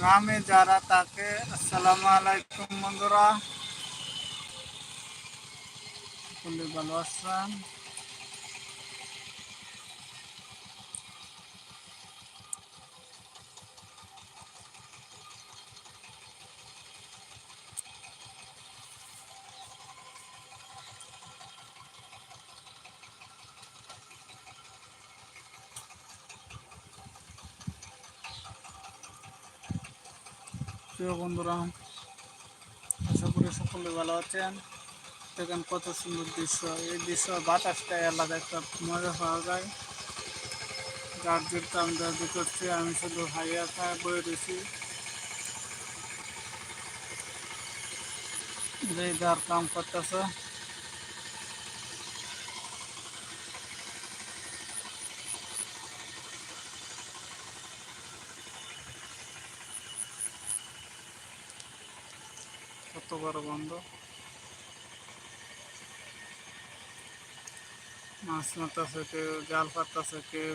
গ্রামে যারা থাকে আসসালামু আলাইকুম বন্ধুরা। ভালো আছেন? প্রিয় বন্ধুরা, আশা করি সকলে ভালো আছেন। দেখেন কত সুন্দর দৃশ্য। এই দৃশ্য বাতাসটাই আলাদা একটা মজা পাওয়া যায়। যার জন্য আমি দাদি করছি আমি শুধু হাইয়া খায় বয়ে রয়েছি। যে যার কাম করতেছে কত বড় বন্ধ। মাছ মারতেছে কেউ জাল পাততেছে কেউ।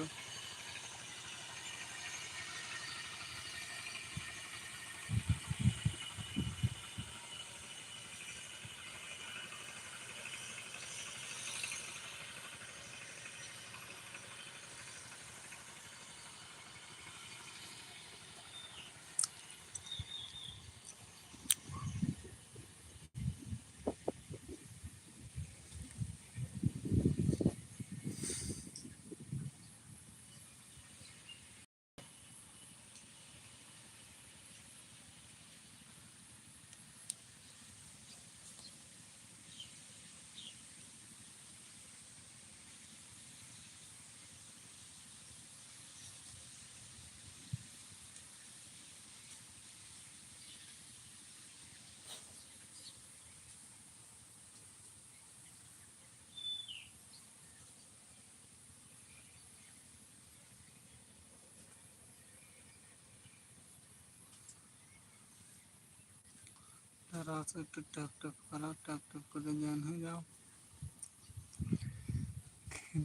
তারা আছে একটু টাক টাক করা টাক টাক করে জ্ঞান হয়ে যাও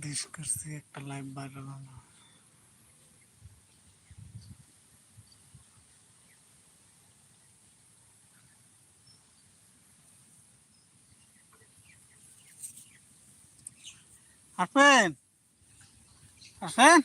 দিস করছি একটা লাইভ ভাইরাল হলো আসবেন আসেন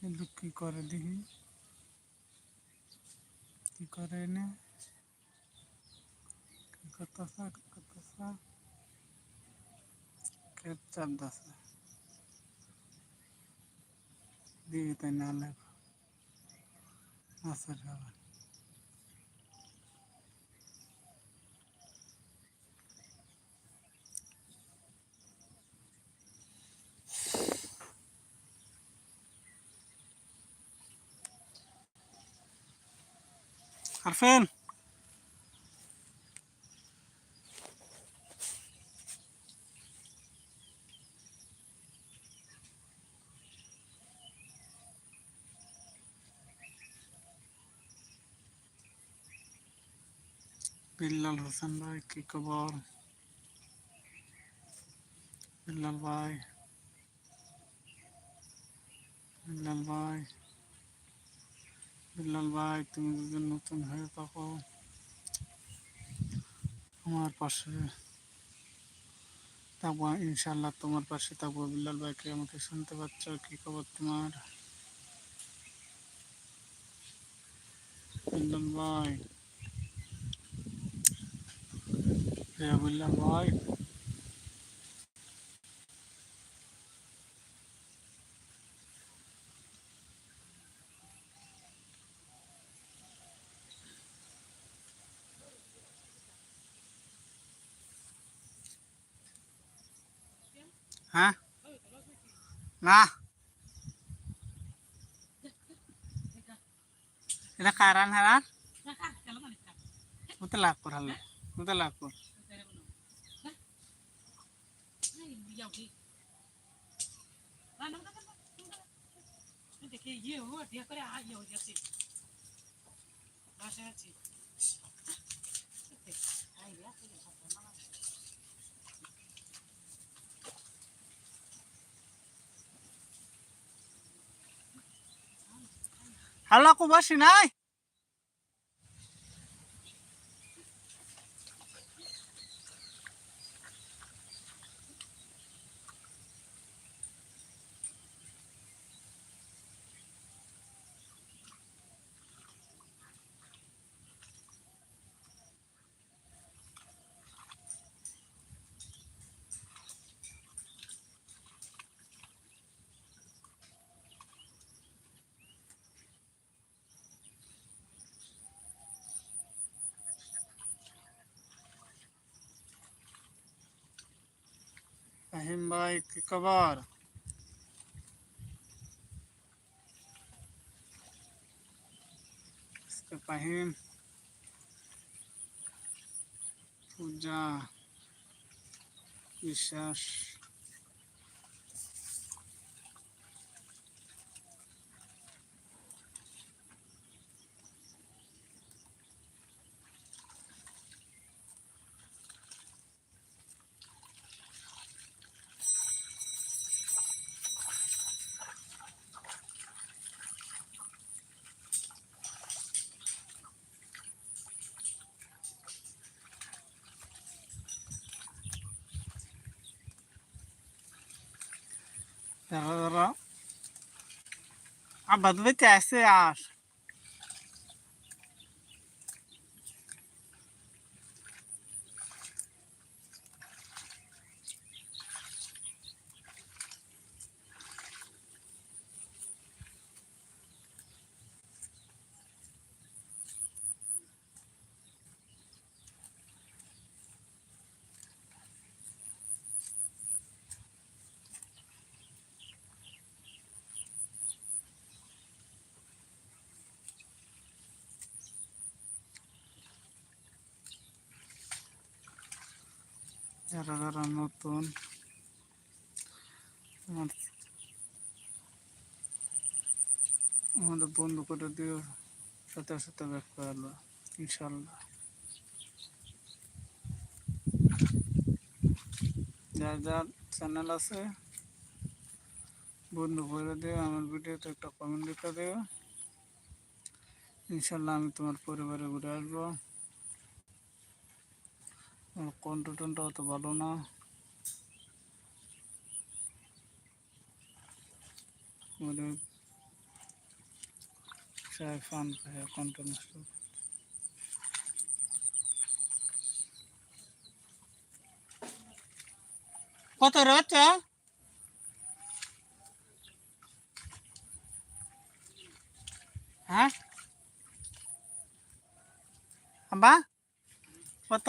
কিন্তু কি করে দেখি? কি করে এনে? কি করতেছে? করতেছে? কে চাপতেছে দিয়ে তাই না লেখো? আসার আরফেন বিল্লাল হোসেন ভাই কি খবর বিল্লাল ভাই বিল্লাল ভাই বিল্লাল ভাই, তুমি যদি নতুন হয়ে থাকো। আমার পাশে থাকব ইনশাল্লাহ তোমার পাশে থাকব। বিল্লাল ভাইকে আমাকে শুনতে পাচ্ছ, কি খবর তোমার? বিল্লাল ভাই। হ্যাঁ বিল্লাল ভাই। হ্যাঁ? না। এটা কারান হারান মতে লাগ কর হালে মতে লাগ কর। দেখে ইয়ে ও দিয়ে করে আ আছি হাল্লা কো বাসি নাই ফাহিম ভাই কি খবর আজকে ফাহিম পূজা বিশ্বাস যারা যারা আব্বা তো বেঁচে যারা যারা নতুন আমাদের বন্ধু করে দিও, সাথে সাথে ব্যাক করল ইনশাল্লাহ। যার যার চ্যানেল আছে, বন্ধু করে দিও, আমার ভিডিওতে একটা কমেন্ট লিখে দিও। ইনশাল্লাহ আমি তোমার পরিবারে ঘুরে আসব। কন্ট টন্ট অত ভালো না। ফান কন্ট কত রাতটা হ্যাঁ? বা কত?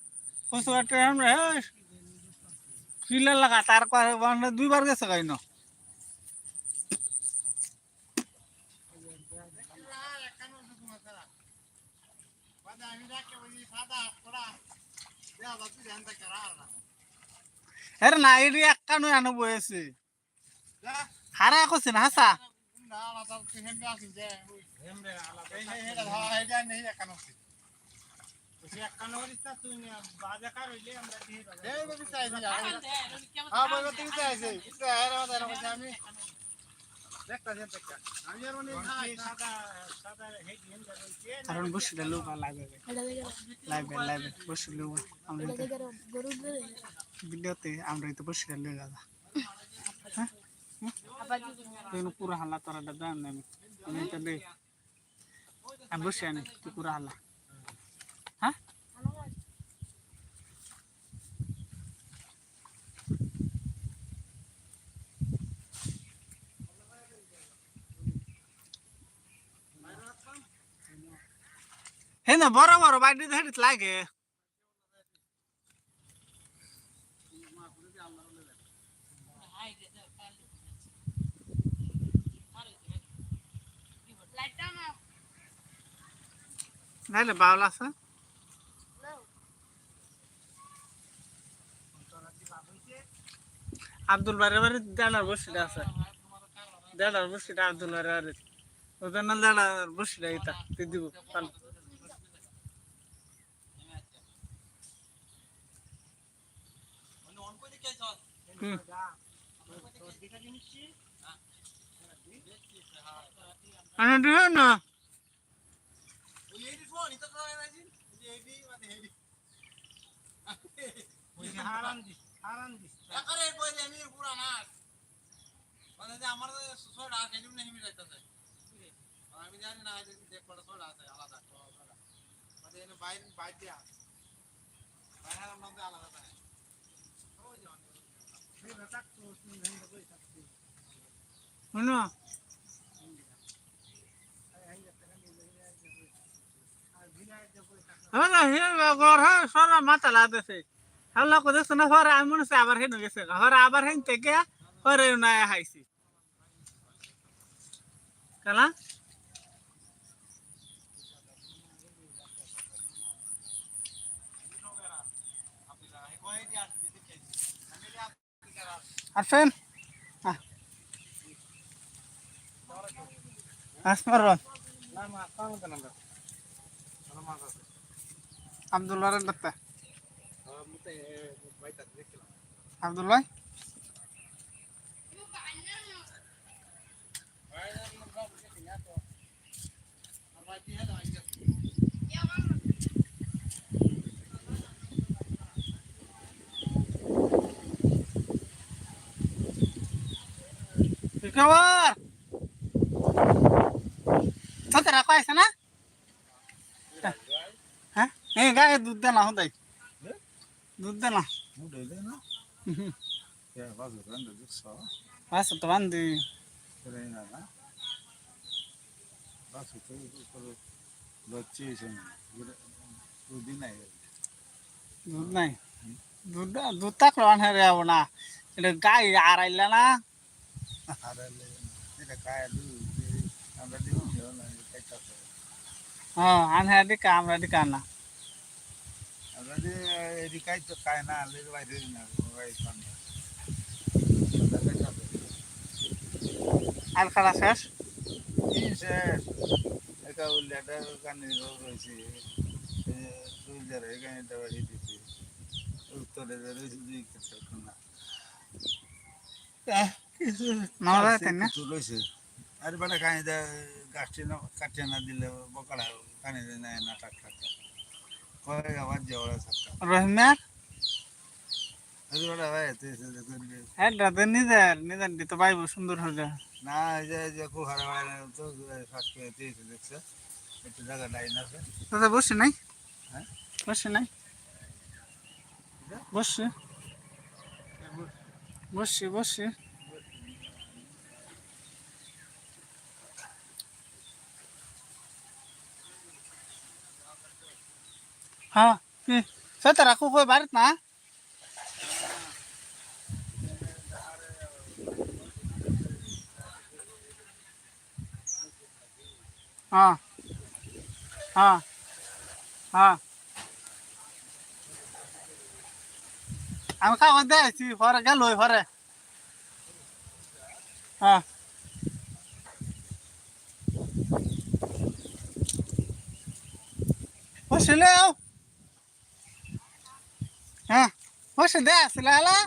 মাথাত কচু কাটে আমরা ফিলে লাগা তার পাশে দুইবার গেছে কাই না এর না এটি এক কানু আনো বয়েছে হারা করছে না হাসা কারণ বসে লোক লাগবে লাগবে লাগবে বসে লোক আমরা ভিডিওতে আমরা তো বসে লোক হ্যাঁ? তুই পুরো হাল্লা তোরা দাদা আমি। আমি বসে আনি তুই পুরো হাল্লা না বড় বড় বাড়ি ধরে লাগে। নাইলে বাউল আছে? আব্দুল বারে বারে দেড়ার বসিটা আছে। দেড়ার বসিটা আব্দুল বারে বারে ওদের না দেড়ার বসিটা এটা দিব পাল না আমি জানি না। আলাদা বাইরে বাইরে আলাদা। শুনো সারা মাথা লাগতেছে হ্যালো কোথাও না আবার হেন গেছে পরে আবার হেন থেকে পরে না হাইছি। কালা? আর ফেন আসমারন আব্দুল্লাহ ডাক্তার আব্দুল্লাহ কি খবর কত রাখা আছে না। হ্যাঁ? গায়ে দুধ দে না, হদাই। দুধ দে না। বাস তো বান্ধি। দুধ নাই। দুধ দুধ থাকল আনহারে যাব না। এটা গাই আর আইলা না। হ্যাঁ আনহারে দিকা আমরা দিকা না। আর খালা শেষ? রয়েছে দুই জায়গায় এখানে দেওয়া দিয়েছি তো তোরে রয়েছে দুই ক্ষেত্রে না নামা যায় তাই না? রয়েছে আর বেটা খাই দেয় গাছটি না কাটিয়ে না দিলে বকাড়া খানি দেয় না না টাক টাক কয় আবার যে ওরা সাতটা রহিমের হ্যাঁ দাদা নিজের নিজের দিতে পাইব সুন্দর হয়ে না যে যে খুব হারা হারা তো শ্বাস করে দেখছে। একটু জায়গা লাইন আছে। দাদা বসে নাই? হ্যাঁ? বসে নাই? বসে। বসে বসে। হ্যাঁ কি? সেটা রাখো, কই বাড়িত না? হ্যাঁ হ্যাঁ হ্যাঁ। আমি কাগজ দিয়েছি পরে গেল পরে হ্যাঁ। বসলে হ্যাঁ বসে দে আসলে হলা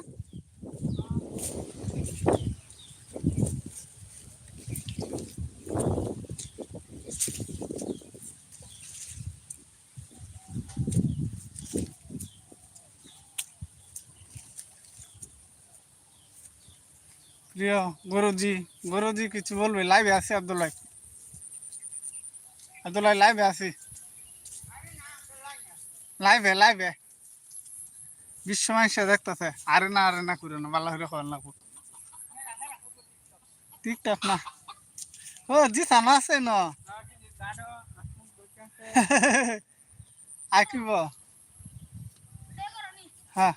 প্রিয় গুরুজি গুরুজি কিছু বলবে লাইভে আছে আব্দুল্লাহ আব্দুল্লাহ লাইভে আছি লাইভে লাইভে বিশ্ব মানুষ দেখতেছে আরে না আরে না করে না ভালো করে খাওয়ার লাগবো টিকটক না। ও জি সানা আছে ন? আঁকিব হ্যাঁ।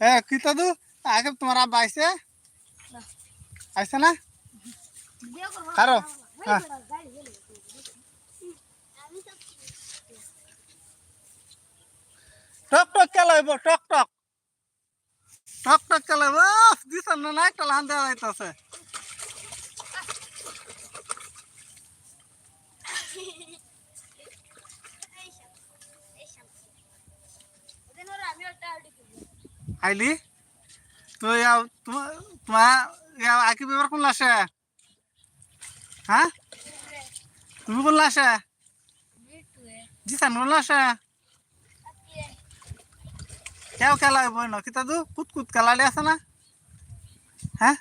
এ কি দাদু আগে তোমার আব্বা আইছে? আইছে না? কারও হ্যাঁ। টক টক চালাইব টক টক টক টক চালাইব দিছেন না না একটা লান দেওয়া যাইতেছে। আইলি? তো তোমার আকি বেবার কোন লাসে হ্যাঁ? তুমি কোন লাসে দিছেন কোন লাসে কেউ খেলা হইব ন কিতা দু কুত কুত খেলালে আছে না? হ্যাঁ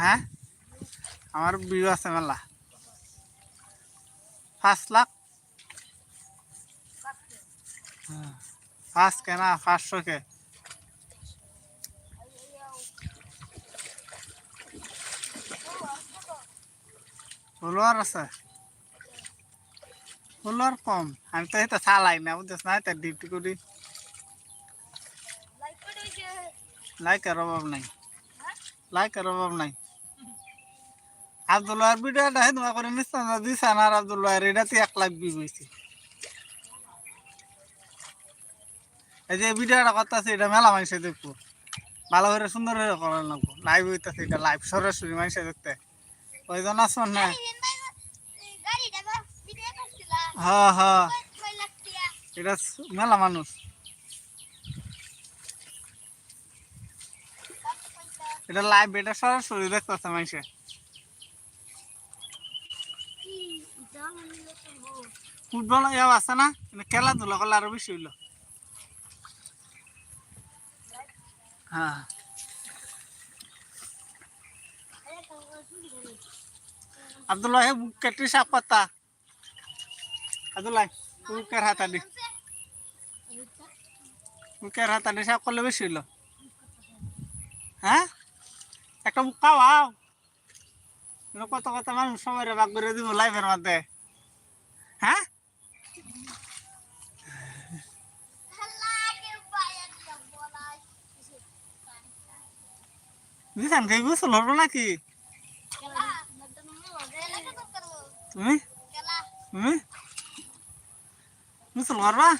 হ্যাঁ আমার বিউ আছে মেলা। পাঁচ লাখ। পাঁচ কে না পাঁচশো কে? আছে? ফলোয়ার কম। আমি তো এটা চালাই না বুঝছিস না? এটা ডিউটি করি। লাইকের অভাব নাই। লাইকের অভাব নাই। আবদুল্লাহর ভিডিওটা হে তোমার করে নিচ্ছেন না দিছেন আর আবদুল্লাহর এটাতে এক লাখ বিষ হয়েছে। এই যে ভিডিওটা করতেছে, এটা মেলা মানুষে দেখব। ভালো করে সুন্দর করে লাগবো। লাইভ হইতেছে, এটা লাইভ সরাসরি মানুষে দেখতে। ওই জন আসুন না। হ্যাঁ হ্যাঁ এটা মেলা মানুষ। এটা লাইভ এটা সরাসরি দেখতেছে মানুষে। ফুটবল ইয়াও আছে না? খেলাধুলা করলে আরও বেশি হইল। হ্যাঁ আব্দুল্লাহ বুক কেটে সাপ পাতা। আব্দুল্লাহ বুকের হাতা দি বুকের হাতা দি সাপ করলে বেশি হইল। হ্যাঁ একটা বুক খাওয়াও এগুলো কত কত মানুষ সবাই ভাগ করে দিব লাইফের মধ্যে হ্যাঁ দিশান খাই গোসল হব নাকি? তুমি? তুমি? Mau keluar lah.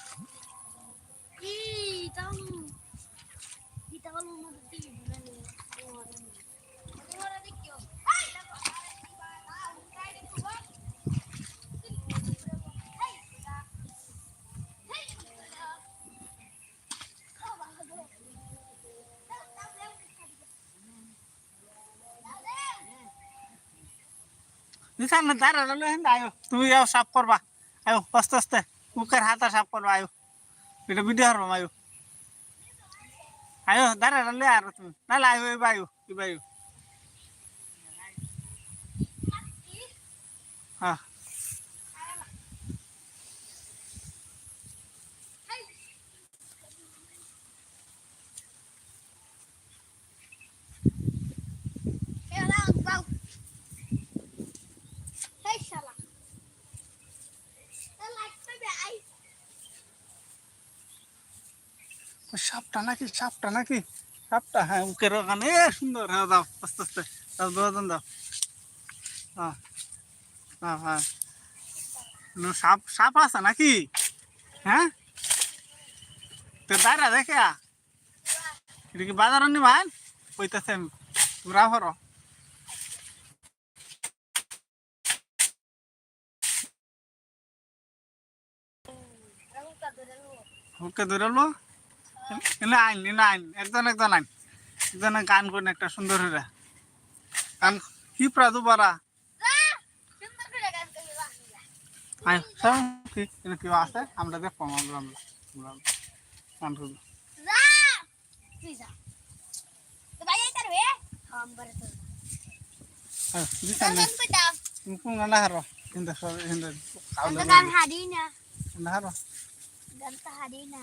Ini sangat darah, lalu hendak ayo, tuh ya usap korba, ayo, pas-pas deh. মুখের হাতা সাফ করবা আয়ো। এটা বিদে হারবা আয়ো। আয়ো, দাঁড়া লে আর তুমি। না আয়ো, এবার আয়ো এবার আয়ো। সাপটা নাকি সাপটা নাকি? সাপটা হ্যাঁ উকের ওখানে এ সুন্দর হ্যাঁ দাও, আস্তে আস্তে, দাও দোয়াদন দাও। হ্যাঁ হ্যাঁ হ্যাঁ। নো, সাপ সাপ আছে নাকি? হ্যাঁ? তো দাঁড়া, দেখে এটা কি বাজার নি ভাই? কইতাছে আমি তোমরা হরো ওকে ধরলো এনে আইন এনে আইন একজন একজন আইন একজনে গান করেন একটা সুন্দর গান কি প্রাদু পারা কেউ আছে? আমরা দেখব আমরা আমরা গান করব না। হারো. না।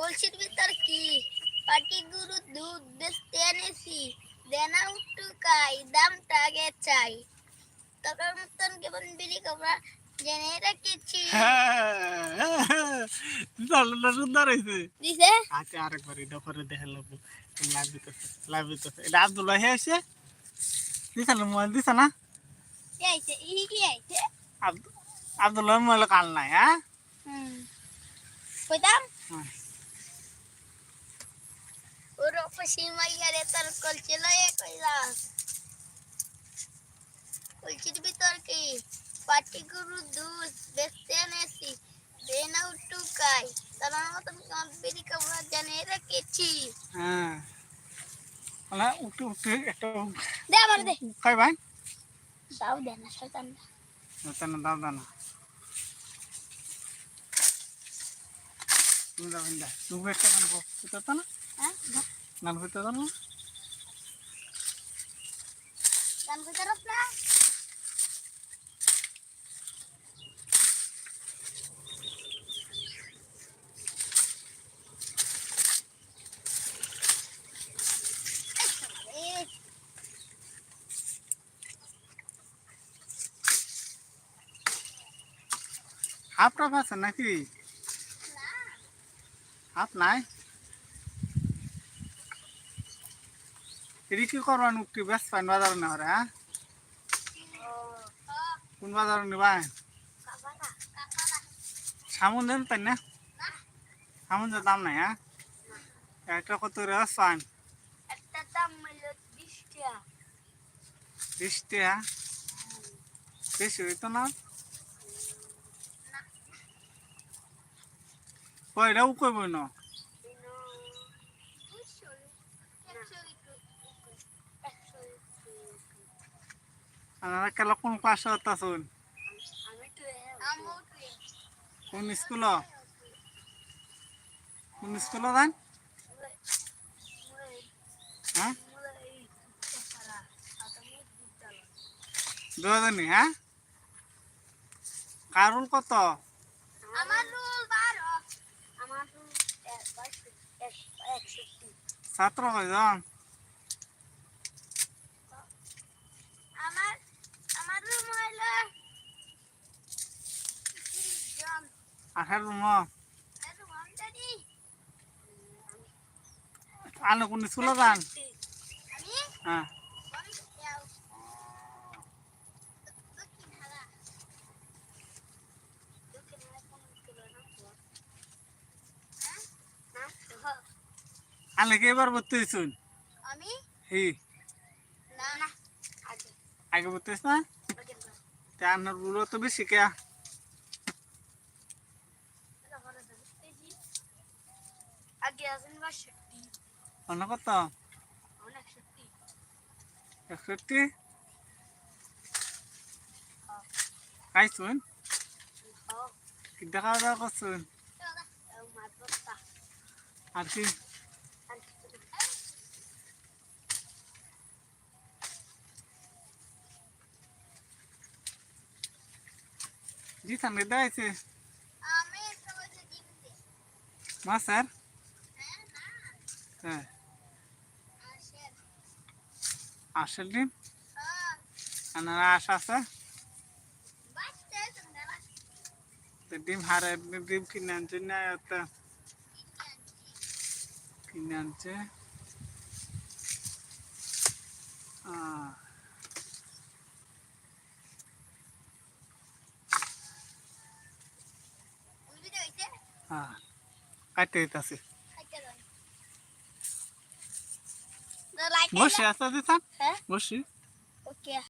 কলসির ভিতর কি পাটি গুরু দুধ বেচতে এনেছি দেনা উঠু খাই দামটা আগে চাই তখন মতন কেমন বিলি কবরা জেনে রেখেছি হ্যাঁ দিশান সুন্দর হয়েছে দিছে আচ্ছা আরেকবার এটা করে দেখে লাগবো লাভ দিতেছে লাভ দিতেছে এটা আব্দুল্লাহ এসে দিছা না মোবাইল দিছা না কি আইছে ই কি আইছে আব্দু- আব্দুল্লাহ মোবাইল কাল নাই হ্যাঁ হুম কইতাম হুম। পশি মাইয়ারে তার কলচি লয়ে কইলাস কলচির ভিতর কি পাটি গুরু দুধ বেচতে এনেছি দেনা উঠু খাই তার মতন কেমন বিলি কবরা জেনে রেখেছি হ্যাঁ মানে উঠে উঠে একটা দে আমার দে খাই ভাই দাও দে না শয়তান তেন দাও দাও না তুমি যাও হিন্দা তুমি একটা গান করতে তো না গান করতে তো গান কইতে রস না। হাফ টাফ আছে নাকি? হাফ নাই? এটি কি করবেন উঠি বেশ পাইন বাজার না হ্যাঁ কোন বাজার নিবা কাকারা কাকারা সামুন দেন তাই না সামুন যে দাম নাই হ্যাঁ একটা কত দাম হইল বিশ টাকা বিশ হইতো না কয়টা উকই বই না আপনারা কেলা কোন ক্লাসে হতাছুন কোন স্কুল কোন স্কুল যান হ্যাঁ? দুজনই হ্যাঁ? কারুল কত? ছাত্র কয়জন? আলো কোন চুলো যান হ্যাঁ। আলে এবার বলতে শুন আমি? হি। না না আগে। বলতেছ না? তা আপনারগুলো তো বেশি কে অন্য কত? একষট্টি? খাইছুন দেখা দাওয়া করছুন? আর কি। জি সামনে দেওয়াইছে আমি তো বলছি ডিম দে মা স্যার? হ্যাঁ। আসল ডিম আনার আশ আছে? ডিম হারে, ডিম কিনে আনছে না তো কিনে আনছে? হ্যাঁ কাটতে দিতেছে। বসে আছে দিতাম হ্যাঁ বসি